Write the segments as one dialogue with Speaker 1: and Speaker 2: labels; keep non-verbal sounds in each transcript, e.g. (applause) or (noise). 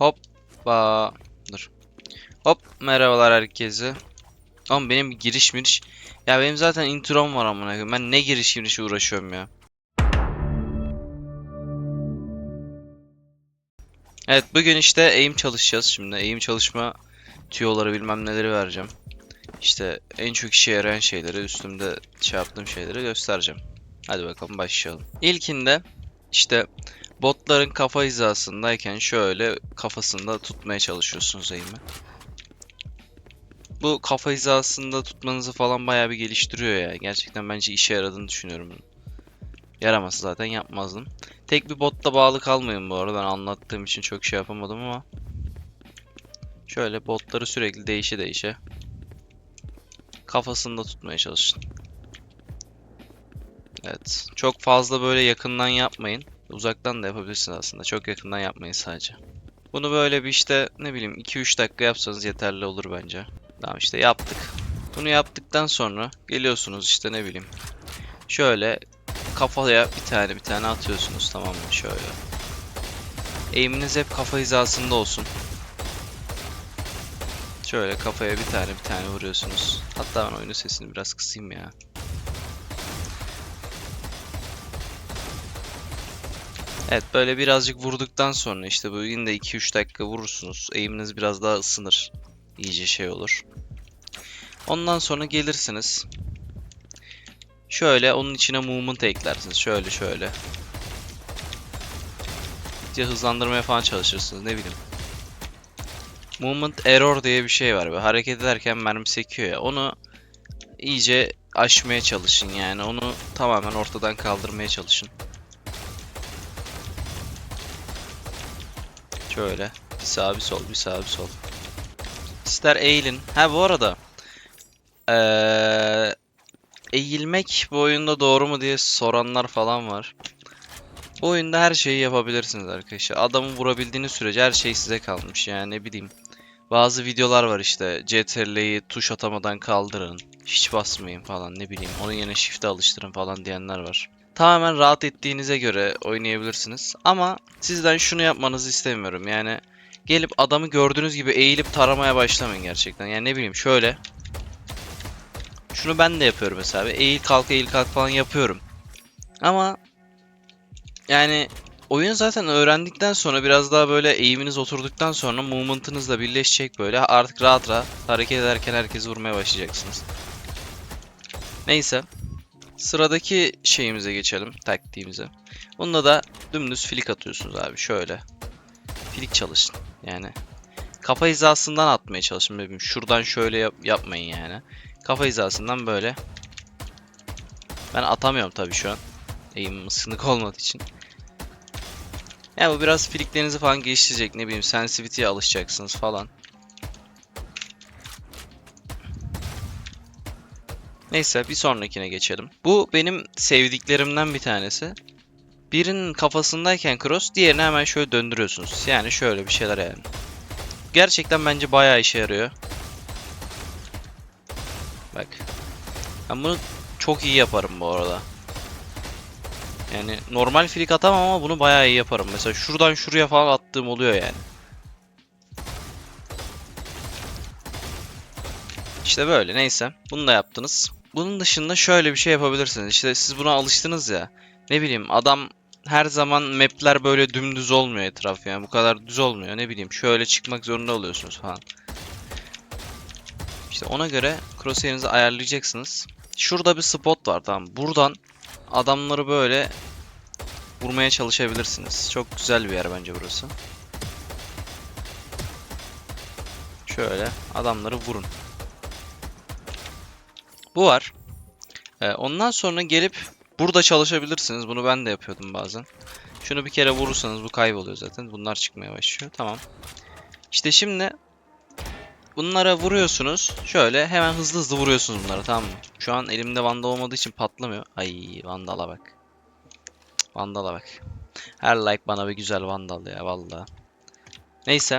Speaker 1: Hoppa. Dur. Hop merhabalar herkese. Oğlum benim giriş miriş. Ya benim zaten introm var amına koyayım. Ben ne giriş giriş uğraşıyorum ya. Evet bugün işte eğim çalışacağız şimdi. Eğim çalışma tüyoları bilmem neleri vereceğim. İşte en çok işe yarayan şeyleri üstümde şey yaptığım şeyleri göstereceğim. Hadi bakalım başlayalım. İlkinde işte botların kafa hizasındayken şöyle kafasında tutmaya çalışıyorsunuz eğimi. Bu kafa hizasında tutmanızı falan bayağı bir geliştiriyor ya. Gerçekten bence işe yaradığını düşünüyorum. Yaramasa zaten yapmazdım. Tek bir botta bağlı kalmayın bu arada. Ben anlattığım için çok şey yapamadım ama. Şöyle botları sürekli değişe değişe kafasında tutmaya çalışın. Evet. Çok fazla böyle yakından yapmayın. Uzaktan da yapabilirsiniz aslında. Çok yakından yapmayın sadece. Bunu böyle bir işte ne bileyim 2-3 dakika yapsanız yeterli olur bence. Tamam işte yaptık. Bunu yaptıktan sonra geliyorsunuz işte ne bileyim. Şöyle kafaya bir tane bir tane atıyorsunuz tamam mı? Şöyle. Eğiminiz hep kafa hizasında olsun. Şöyle kafaya bir tane bir tane vuruyorsunuz. Hatta ben oyunun sesini biraz kısayım ya. Evet böyle birazcık vurduktan sonra işte bu yine de 2-3 dakika vurursunuz. Eğiminiz biraz daha ısınır. İyice şey olur. Ondan sonra gelirsiniz. Şöyle onun içine movement eklersiniz. Şöyle şöyle. İyice hızlandırmaya falan çalışırsınız ne bileyim. Movement error diye bir şey var. Böyle hareket ederken mermi sekiyor ya. Onu iyice aşmaya çalışın yani. Onu tamamen ortadan kaldırmaya çalışın. Şöyle. Bir sağ bir sol, bir sağ bir sol. İster eğilin. Ha bu arada. Eee eğilmek bu oyunda doğru mu diye soranlar falan var. Bu oyunda her şeyi yapabilirsiniz arkadaşlar. Adamı vurabildiğiniz sürece her şey size kalmış. Yani ne bileyim. Bazı videolar var işte. CTRL'yi tuş atamadan kaldırın. Hiç basmayın falan ne bileyim. Onun yerine shift'e alıştırın falan diyenler var. Tamamen rahat ettiğinize göre oynayabilirsiniz. Ama sizden şunu yapmanızı istemiyorum. Yani gelip adamı gördüğünüz gibi eğilip taramaya başlamayın gerçekten. Yani ne bileyim şöyle. Şunu ben de yapıyorum mesela. Eğil kalk eğil kalk falan yapıyorum. Ama yani oyun zaten öğrendikten sonra biraz daha böyle eğiminiz oturduktan sonra movement'ınızla birleşecek böyle. Artık rahat rahat hareket ederken herkesi vurmaya başlayacaksınız. Neyse. Sıradaki şeyimize geçelim. Taktiğimize. Bunda da dümdüz flick atıyorsunuz abi. Şöyle. Flick çalışın. Yani. Kafa hizasından atmaya çalışın. Bebeğim. Şuradan şöyle yap- yapmayın yani. Kafa hizasından böyle. Ben atamıyorum tabii şu an. Eğimim ısınık (laughs) olmadığı için. Yani bu biraz flicklerinizi falan geliştirecek. Ne bileyim sensitivity'ye alışacaksınız falan. Neyse bir sonrakine geçelim. Bu benim sevdiklerimden bir tanesi. Birinin kafasındayken cross diğerini hemen şöyle döndürüyorsunuz. Yani şöyle bir şeyler yani. Gerçekten bence bayağı işe yarıyor. Bak. Ben bunu çok iyi yaparım bu arada. Yani normal flick atamam ama bunu bayağı iyi yaparım. Mesela şuradan şuraya falan attığım oluyor yani. İşte böyle neyse. Bunu da yaptınız. Bunun dışında şöyle bir şey yapabilirsiniz. İşte siz buna alıştınız ya. Ne bileyim adam her zaman mapler böyle dümdüz olmuyor etraf yani. Bu kadar düz olmuyor. Ne bileyim şöyle çıkmak zorunda oluyorsunuz falan. İşte ona göre crosshair'inizi ayarlayacaksınız. Şurada bir spot var tamam. Buradan adamları böyle vurmaya çalışabilirsiniz. Çok güzel bir yer bence burası. Şöyle adamları vurun. Ee, ondan sonra gelip burada çalışabilirsiniz. Bunu ben de yapıyordum bazen. Şunu bir kere vurursanız bu kayboluyor zaten. Bunlar çıkmaya başlıyor. Tamam. İşte şimdi bunlara vuruyorsunuz. Şöyle hemen hızlı hızlı vuruyorsunuz bunlara tamam mı? Şu an elimde vandal olmadığı için patlamıyor. Ay vandala bak. Vandala bak. Her like bana bir güzel vandal ya vallahi. Neyse.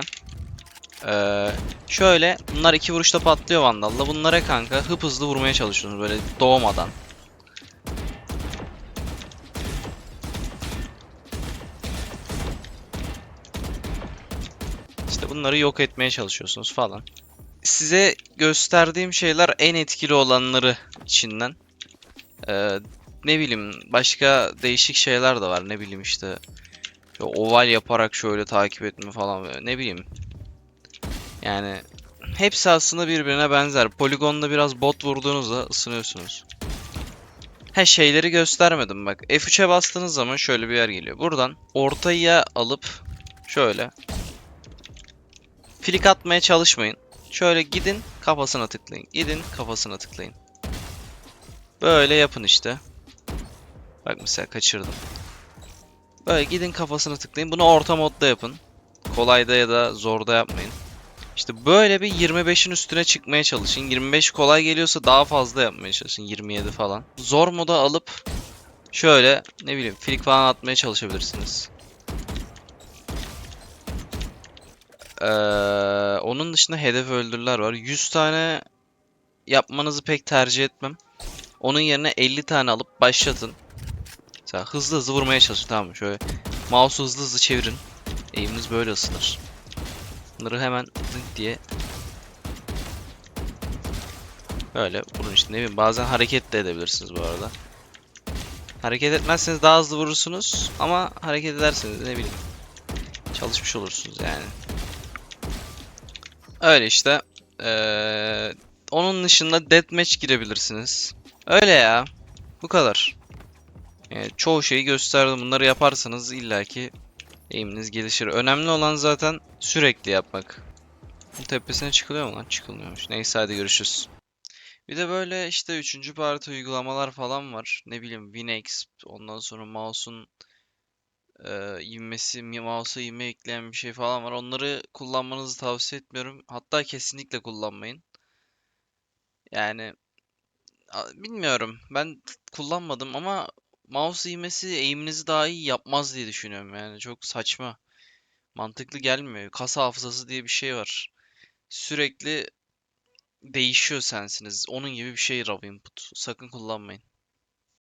Speaker 1: Ee, şöyle bunlar iki vuruşta patlıyor vandalla. Bunlara kanka hıp hızlı vurmaya çalışıyorsunuz böyle doğmadan. İşte bunları yok etmeye çalışıyorsunuz falan. Size gösterdiğim şeyler en etkili olanları içinden. Ee, ne bileyim başka değişik şeyler de var. Ne bileyim işte oval yaparak şöyle takip etme falan. Ne bileyim. Yani hepsi aslında birbirine benzer. Poligonda biraz bot vurduğunuzda ısınıyorsunuz. He şeyleri göstermedim bak. F3'e bastığınız zaman şöyle bir yer geliyor. Buradan ortaya alıp şöyle flick atmaya çalışmayın. Şöyle gidin kafasına tıklayın. Gidin kafasına tıklayın. Böyle yapın işte. Bak mesela kaçırdım. Böyle gidin kafasına tıklayın. Bunu orta modda yapın. Kolayda ya da zorda yapmayın. İşte böyle bir 25'in üstüne çıkmaya çalışın. 25 kolay geliyorsa daha fazla yapmaya çalışın. 27 falan. Zor moda alıp şöyle ne bileyim flick falan atmaya çalışabilirsiniz. Ee, onun dışında hedef öldürüler var. 100 tane yapmanızı pek tercih etmem. Onun yerine 50 tane alıp başlatın. Mesela hızlı hızlı vurmaya çalışın tamam mı? Şöyle mouse'u hızlı hızlı çevirin. Eğiminiz böyle ısınır. Bunları hemen diye Böyle vurun işte ne bileyim bazen hareket de edebilirsiniz bu arada. Hareket etmezseniz daha hızlı vurursunuz ama hareket ederseniz de ne bileyim çalışmış olursunuz yani. Öyle işte. Ee, onun dışında deathmatch girebilirsiniz. Öyle ya. Bu kadar. Yani çoğu şeyi gösterdim. Bunları yaparsanız illaki eğiminiz gelişir. Önemli olan zaten sürekli yapmak. Bu tepesine çıkılıyor mu lan? Çıkılmıyormuş. Neyse hadi görüşürüz. Bir de böyle işte üçüncü parti uygulamalar falan var. Ne bileyim Winx, ondan sonra mouse'un e, ivmesi, mouse'a ivme ekleyen bir şey falan var. Onları kullanmanızı tavsiye etmiyorum. Hatta kesinlikle kullanmayın. Yani bilmiyorum. Ben kullanmadım ama mouse ivmesi eğiminizi daha iyi yapmaz diye düşünüyorum. Yani çok saçma. Mantıklı gelmiyor. Kas hafızası diye bir şey var. Sürekli değişiyor sensiniz. Onun gibi bir şey raw input. Sakın kullanmayın.